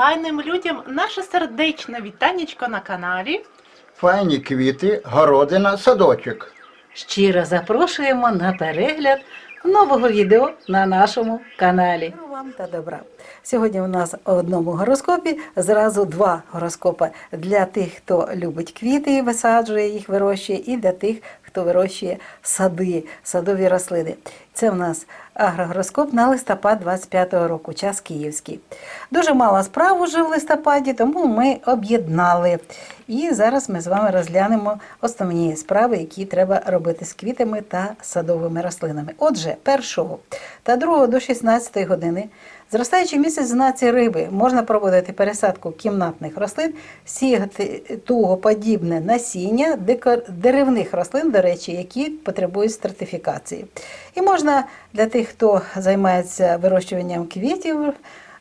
файним людям наше сердечне вітанечко на каналі. Файні квіти, городина, садочок. Щиро запрошуємо на перегляд нового відео на нашому каналі. Вам та добра. Сьогодні у нас в одному гороскопі зразу два гороскопи для тих, хто любить квіти і висаджує їх, вирощує, і для тих, хто вирощує сади, садові рослини. Це в нас агрогороскоп на листопад 25-го року, час київський. Дуже мало справ уже в листопаді, тому ми об'єднали. І зараз ми з вами розглянемо основні справи, які треба робити з квітами та садовими рослинами. Отже, 1 та 2 до 16 години Зростаючий місяць знаці риби можна проводити пересадку кімнатних рослин, сіяти тугоподібне насіння деревних рослин, до речі, які потребують стратифікації. І можна для тих, хто займається вирощуванням квітів. е,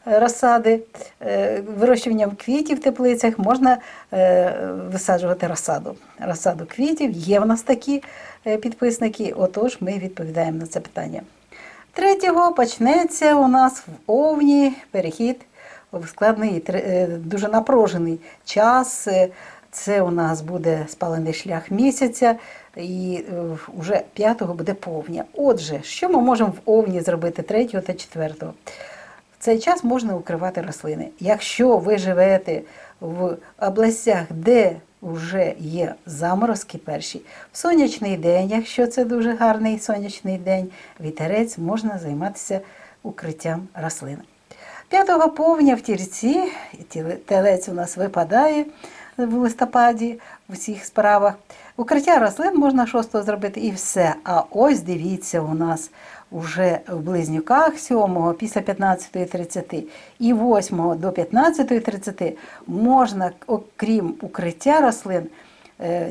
Розсади, е, вирощуванням квітів в теплицях можна е, висаджувати розсаду. Розсаду квітів є в нас такі підписники, отож ми відповідаємо на це питання. Третього почнеться у нас в Овні перехід в складний, е, дуже напружений час. Це у нас буде спалений шлях місяця, і е, вже п'ятого буде повня. Отже, що ми можемо в Овні зробити третього та четвертого? В цей час можна укривати рослини. Якщо ви живете в областях, де вже є заморозки перші, в сонячний день, якщо це дуже гарний сонячний день, вітерець можна займатися укриттям рослин. 5 повня в тірці, телець у нас випадає в листопаді в усіх справах. Укриття рослин можна 6 зробити і все. А ось дивіться, у нас уже в близнюках 7 після 15.30 і 8 до 15.30 можна, окрім укриття рослин,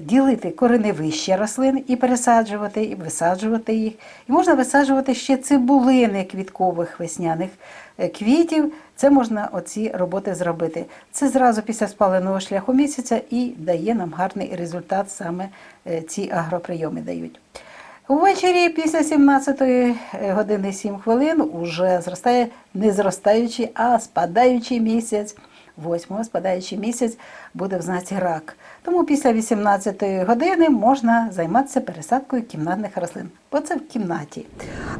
ділити кореневища рослин і пересаджувати, і висаджувати їх. І можна висаджувати ще цибулини квіткових весняних е, квітів. Це можна оці роботи зробити. Це зразу після спаленого шляху місяця і дає нам гарний результат, саме е, ці агроприйоми дають. Увечері після 17 години 7 хвилин уже зростає не зростаючий, а спадаючий місяць. 8 спадаючий місяць буде в знаці рак. Тому після 18 години можна займатися пересадкою кімнатних рослин, бо це в кімнаті.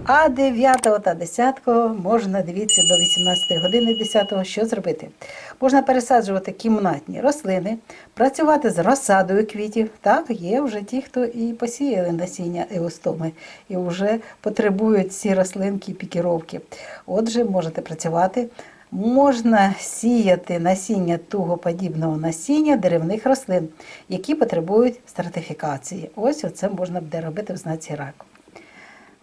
А 9 та 10 можна, дивіться, до 18 години 10 що зробити. Можна пересаджувати кімнатні рослини, працювати з розсадою квітів. Так, є вже ті, хто і посіяли насіння еустоми, і вже потребують ці рослинки пікіровки. Отже, можете працювати. Можна сіяти насіння тугоподібного насіння деревних рослин, які потребують стратифікації. Ось оце можна буде робити в знаці раку.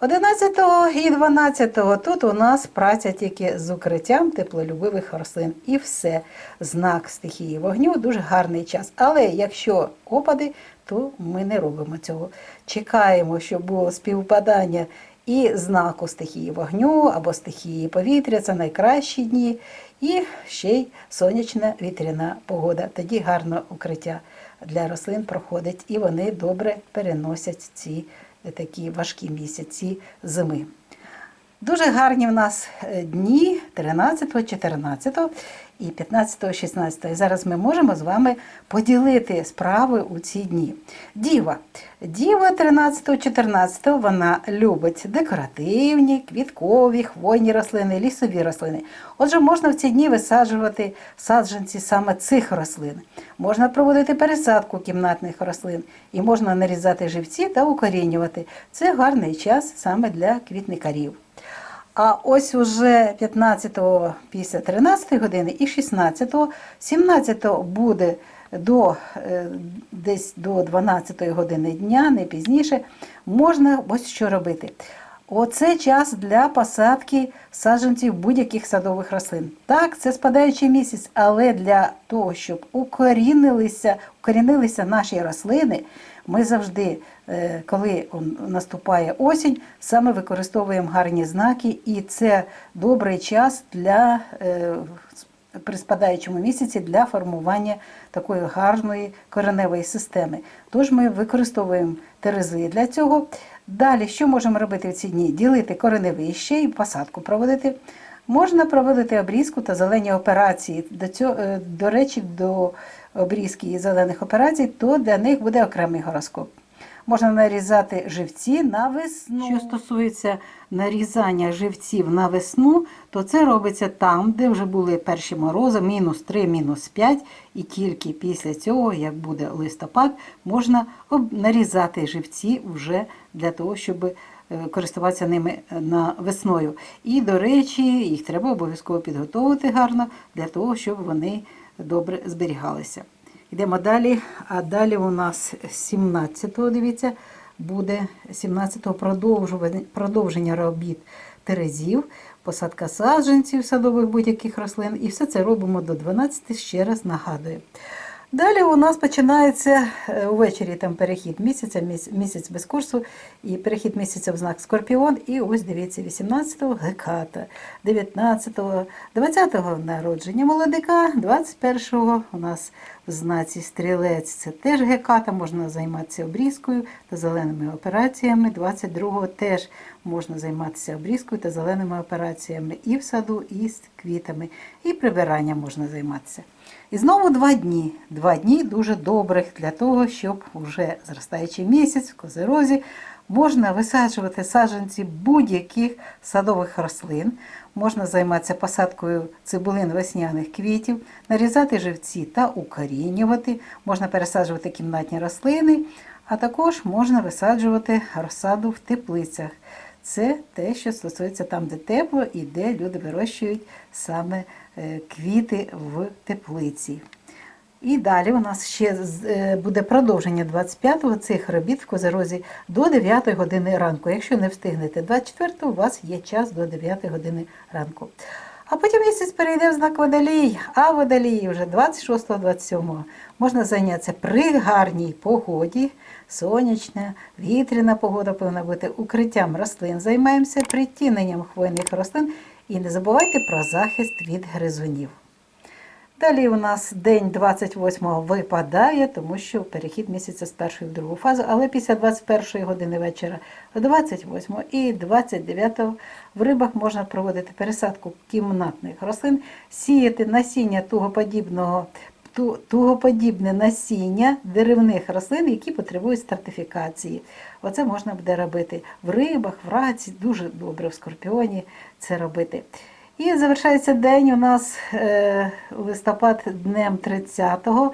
11 і 12 тут у нас праця тільки з укриттям теплолюбивих рослин. І все. Знак стихії вогню дуже гарний час. Але якщо опади, то ми не робимо цього. Чекаємо, щоб було співпадання і знаку стихії вогню або стихії повітря це найкращі дні. І ще й сонячна вітряна погода. Тоді гарно укриття для рослин проходить, і вони добре переносять ці е, такі важкі місяці зими. Дуже гарні в нас е, дні 13, 14 і 15, 16. І зараз ми можемо з вами поділити справи у ці дні. Діва. Діва 13, 14 вона любить декоративні, квіткові, хвойні рослини, лісові рослини. Отже, можна в ці дні висаджувати саджанці саме цих рослин. Можна проводити пересадку кімнатних рослин і можна нарізати живці та укорінювати. Це гарний час саме для квітникарів. А ось уже 15-го після 13 години і 16-го, 17-го буде до е, десь до 12 години дня, не пізніше, можна ось що робити. Оце час для посадки саджанців будь-яких садових рослин. Так, це спадаючий місяць, але для того, щоб укорінилися, укорінилися наші рослини, ми завжди, е, коли наступає осінь, саме використовуємо гарні знаки, і це добрий час для е, при спадаючому місяці для формування такої гарної кореневої системи. Тож ми використовуємо терези для цього. Далі, що можемо робити в ці дні? Ділити кореневище і посадку проводити. Можна проводити обрізку та зелені операції. До, цього, е, до речі, до обрізки і зелених операцій, то для них буде окремий гороскоп. Можна нарізати живці на весну. Що стосується нарізання живців на весну, то це робиться там, де вже були перші морози, мінус 3, мінус 5, і тільки після цього, як буде листопад, можна нарізати живці вже для того, щоб користуватися ними е, на весною. І, до речі, їх треба обов'язково підготовити гарно для того, щоб вони добре зберігалися. Йдемо далі. А далі у нас 17-го, дивіться, буде 17-го продовжування, продовження робіт терезів, посадка саджанців садових будь-яких рослин. І все це робимо до 12, ще раз нагадую. Далі у нас починається е, увечері там перехід місяця, місяць без курсу, і перехід місяця в знак Скорпіон. І ось дивіться, 18-го геката, 19-го, 20-го народження молодика, 21-го у нас в знаці стрілець. Це теж геката, можна займатися обрізкою та зеленими операціями. 22-го теж можна займатися обрізкою та зеленими операціями і в саду, і з квітами, і прибиранням можна займатися. І знову два дні. Два дні дуже добрих для того, щоб уже зростаючий місяць в козерозі можна висаджувати саджанці будь-яких садових рослин, можна займатися посадкою цибулин весняних квітів, нарізати живці та укорінювати, можна пересаджувати кімнатні рослини, а також можна висаджувати розсаду в теплицях. Це те, що стосується там, де тепло і де люди вирощують саме е, квіти в теплиці. І далі у нас ще е, буде продовження 25-го цих робіт в Козерозі до 9 години ранку. Якщо не встигнете 24-го, у вас є час до 9 години ранку. А потім місяць перейде в знак водолій, а водолій вже 26-27 можна зайнятися при гарній погоді, сонячна, вітряна погода повинна бути укриттям рослин. Займаємося притіненням хвойних рослин і не забувайте про захист від гризунів. Далі у нас день 28-го випадає, тому що перехід місяця з першої в другу фазу, але після 21-ї години вечора, 28-го і 29-го в рибах можна проводити пересадку кімнатних рослин, сіяти насіння тугоподібного ту- тугоподібне насіння деревних рослин, які потребують стратифікації. Оце можна буде робити в рибах, в раці, дуже добре в скорпіоні це робити. І завершається день у нас е, листопад днем 30-го,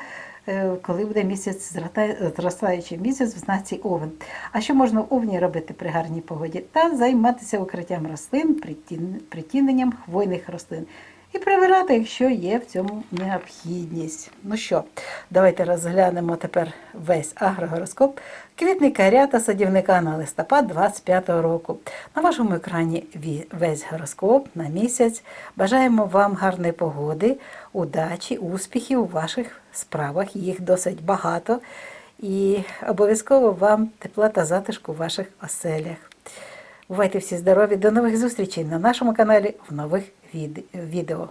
е, коли буде місяць, зростаючий місяць в знаці Овен. А що можна в Овні робити при гарній погоді? Та займатися укриттям рослин, притіненням хвойних рослин. І прибирати, якщо є в цьому необхідність. Ну що, давайте розглянемо тепер весь агрогороскоп квітника рята садівника на листопад 25-го року. На вашому екрані весь гороскоп на місяць. Бажаємо вам гарної погоди, удачі, успіхів у ваших справах. Їх досить багато. І обов'язково вам тепла та затишку в ваших оселях. Бувайте всі здорові. До нових зустрічей на нашому каналі в нових відео.